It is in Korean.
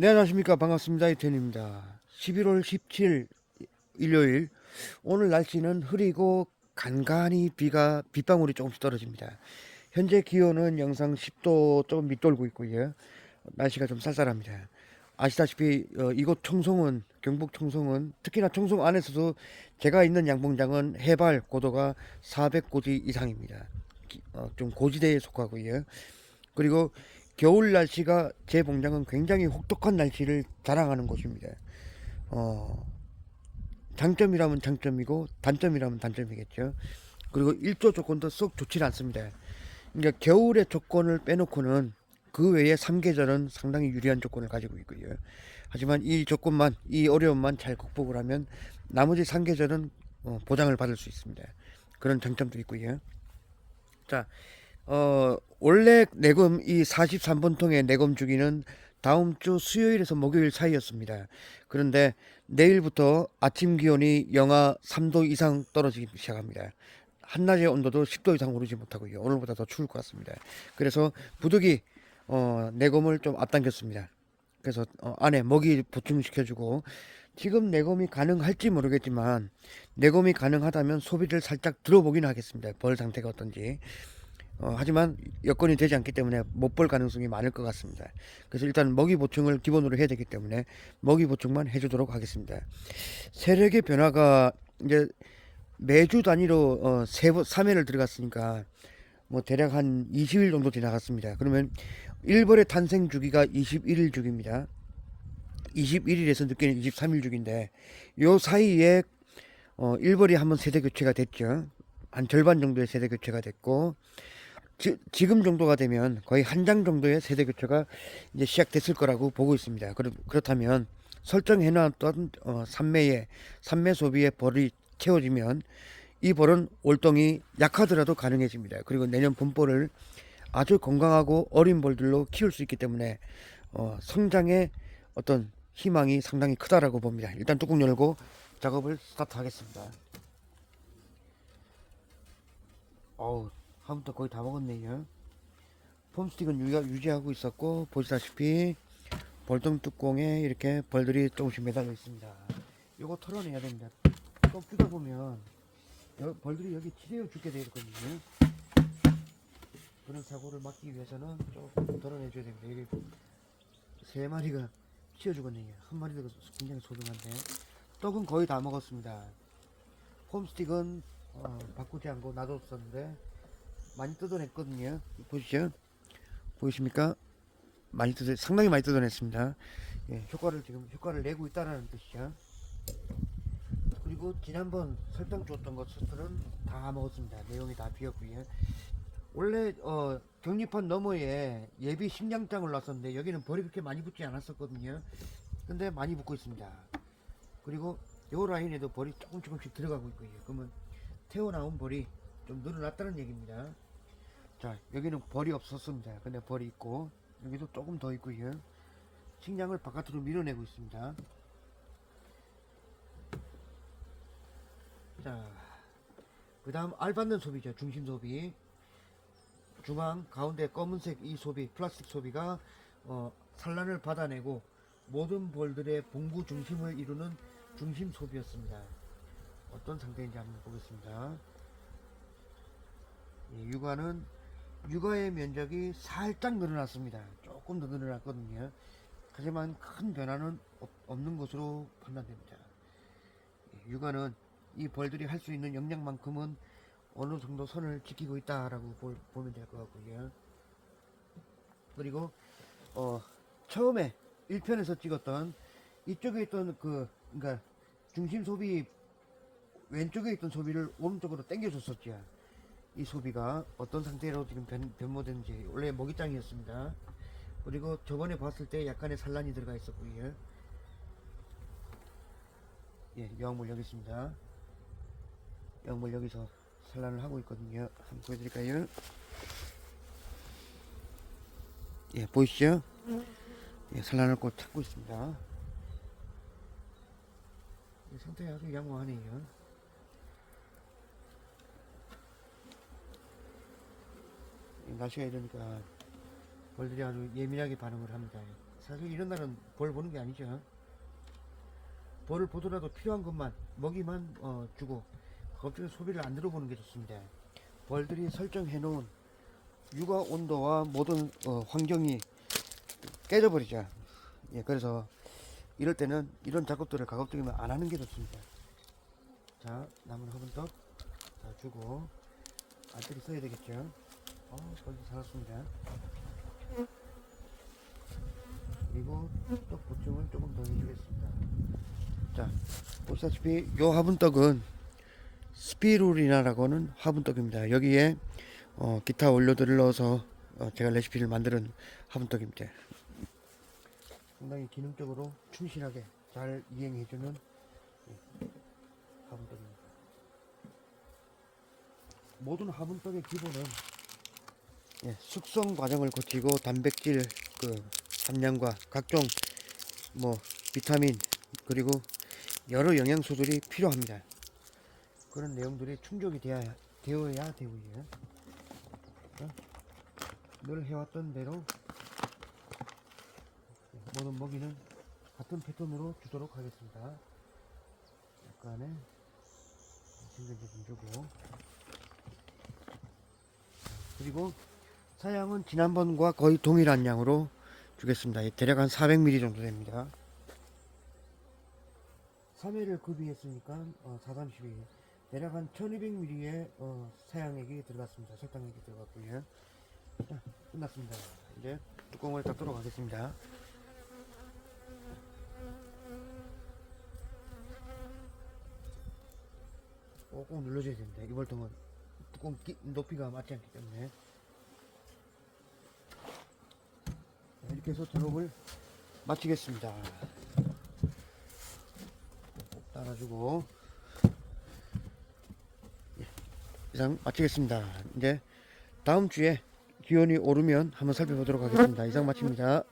네, 안녕하십니까. 반갑습니다. 이태현입니다. 11월 17일 일요일. 오늘 날씨는 흐리고 간간히 비가, 빗방울이 조금씩 떨어집니다. 현재 기온은 영상 10도 조금 밑돌고 있고요. 날씨가 좀 쌀쌀합니다. 아시다시피 어, 이곳 청송은 경북 청송은 특히나 청송 안에서도 제가 있는 양봉장은 해발 고도가 400고지 이상입니다. 기- 어, 좀 고지대에 속하고요. 그리고 겨울 날씨가 제 봉장은 굉장히 혹독한 날씨를 자랑하는 곳입니다. 어, 장점이라면 장점이고 단점이라면 단점이겠죠. 그리고 일조 조건도 썩 좋지 않습니다. 그러니까 겨울의 조건을 빼놓고는 그 외에 3계절은 상당히 유리한 조건을 가지고 있고요. 하지만 이 조건만, 이 어려움만 잘 극복을 하면 나머지 3계절은 어, 보장을 받을 수 있습니다. 그런 장점도 있고요. 자, 어, 원래 내검 이 43번 통의 내검 주기는 다음 주 수요일에서 목요일 사이였습니다. 그런데 내일부터 아침 기온이 영하 3도 이상 떨어지기 시작합니다. 한낮의 온도도 10도 이상 오르지 못하고요. 오늘보다 더 추울 것 같습니다. 그래서 부득이 어, 내검을 좀 앞당겼습니다. 그래서 어, 안에 먹이 보충시켜주고 지금 내검이 가능할지 모르겠지만 내검이 가능하다면 소비를 살짝 들어보긴 하겠습니다. 벌 상태가 어떤지. 어, 하지만 여건이 되지 않기 때문에 못 볼 가능성이 많을 것 같습니다. 그래서 일단 먹이 보충을 기본으로 해야 되기 때문에 먹이 보충만 해주도록 하겠습니다. 세력의 변화가 이제 매주 단위로 어, 세 번, 3회를 들어갔으니까 뭐 대략 한 20일 정도 지나갔습니다. 그러면 1벌의 탄생 주기가 21일 주기입니다. 21일에서 늦게는 23일 주기인데 요 사이에 어, 1벌이 한번 세대 교체가 됐죠. 한 절반 정도의 세대 교체가 됐고 지, 지금 정도가 되면 거의 한 장 정도의 세대 교체가 이제 시작됐을 거라고 보고 있습니다. 그렇, 그렇다면 설정해 놨던 어, 산매의 산매 소비의 벌이 채워지면 이 벌은 월동이 약하더라도 가능해집니다. 그리고 내년 분벌을 아주 건강하고 어린 벌들로 키울 수 있기 때문에 어, 성장의 어떤 희망이 상당히 크다라고 봅니다. 일단 뚜껑 열고 작업을 스타트하겠습니다. 어우, 한부터 거의 다 먹었네요. 폼스틱은 유지하, 유지하고 있었고 보시다시피 벌등 뚜껑에 이렇게 벌들이 조금씩 매달려 있습니다. 이거 털어내야 됩니다. 또 끼다 보면 여- 벌들이 여기 치대어 죽게 되어 있거든요. 그런 사고를 막기 위해서는 조금 덜어내줘야 됩니다. 여기 세 마리가 치워 죽었네요. 한 마리도 굉장히 소중한데 떡은 거의 다 먹었습니다. 폼스틱은 어, 바꾸지 않고 놔뒀었는데 많이 뜯어냈거든요. 보시죠. 보이십니까? 많이 뜯어 상당히 많이 뜯어냈습니다. 예, 효과를 지금 효과를 내고 있다라는 뜻이죠. 그리고 지난번 설탕 줬던 것들은 다 먹었습니다. 내용이 다 비었고요. 원래 어, 격리판 너머에 예비 식량장을 놨었는데 여기는 벌이 그렇게 많이 붙지 않았었거든요. 근데 많이 붙고 있습니다. 그리고 요 라인에도 벌이 조금 조금씩 들어가고 있고요. 그러면 태어나온 벌이 좀 늘어났다는 얘기입니다. 자 여기는 벌이 없었습니다. 근데 벌이 있고 여기도 조금 더 있고요. 식량을 바깥으로 밀어내고 있습니다. 자, 그 다음 알받는 소비죠. 중심 소비. 중앙 가운데 검은색 이 소비, 플라스틱 소비가 어, 산란을 받아내고 모든 벌들의 봉구 중심을 이루는 중심 소비였습니다. 어떤 상태인지 한번 보겠습니다. 예, 육아는 육아의 면적이 살짝 늘어났습니다. 조금 더 늘어났거든요. 하지만 큰 변화는 없, 없는 것으로 판단됩니다. 예, 육아는 이 벌들이 할 수 있는 역량만큼은 어느 정도 선을 지키고 있다라고 볼- 보면 될 것 같고요. 그리고 어 처음에 1편에서 찍었던 이쪽에 있던 그 그러니까 중심 소비 왼쪽에 있던 소비를 오른쪽으로 당겨줬었죠. 이 소비가 어떤 상태로 지금 변, 변모됐는지 원래 먹이장이었습니다. 그리고 저번에 봤을 때 약간의 산란이 들어가 있었고요. 예, 여왕물 여기 있습니다. 여왕물 여기서 산란을 하고 있거든요. 한번 보여드릴까요? 예, 보이시죠? 예, 산란을 꼭 찾고 있습니다. 이 상태가 아주 양호하네요. 날씨가 이러니까 벌들이 아주 예민하게 반응을 합니다. 사실 이런 날은 벌 보는 게 아니죠. 벌을 보더라도 필요한 것만 먹이만 어, 주고 갑자기 소비를 안 들어보는 게 좋습니다. 벌들이 설정해 놓은 육아 온도와 모든 어, 환경이 깨져버리죠. 예, 그래서 이럴 때는 이런 작업들을 가급적이면 안 하는 게 좋습니다. 자, 남은 화분떡 다 주고 알뜰히 써야 되겠죠. 어, 벌써 살았습니다. 그리고 떡 보충을 조금 더 해주겠습니다. 자, 보시다시피 요 화분떡은 스피루리나라고는 화분떡입니다. 여기에 어, 기타 원료들을 넣어서 어, 제가 레시피를 만드는 화분떡입니다. 상당히 기능적으로 충실하게 잘 이행해주는 예, 화분떡입니다. 모든 화분떡의 기본은 예, 숙성 과정을 거치고 단백질 그 함량과 각종 뭐 비타민 그리고 여러 영양소들이 필요합니다. 그런 내용들이 충족이 되어야, 되어야 되고요. 어? 늘 해왔던 대로 모든 먹이는 같은 패턴으로 주도록 하겠습니다. 약간의 신경제 좀 주고 그리고 사양은 지난번과 거의 동일한 양으로 주겠습니다. 대략 한 400ml 정도 됩니다. 3회를 급이했으니까 어, 4, 32 대략 한 1200ml의 어, 사양액이 들어갔습니다. 설탕액이 들어갔고요. 자, 끝났습니다. 이제 뚜껑을 닫도록 하겠습니다. 꼭꼭 눌러줘야 됩니다. 이벌통은 뚜껑 끼- 높이가 맞지 않기 때문에 이렇게 해서 등록을 마치겠습니다. 꼭 따라주고 예, 이상 마치겠습니다. 이제 다음 주에 기온이 오르면 한번 살펴보도록 하겠습니다. 이상 마칩니다.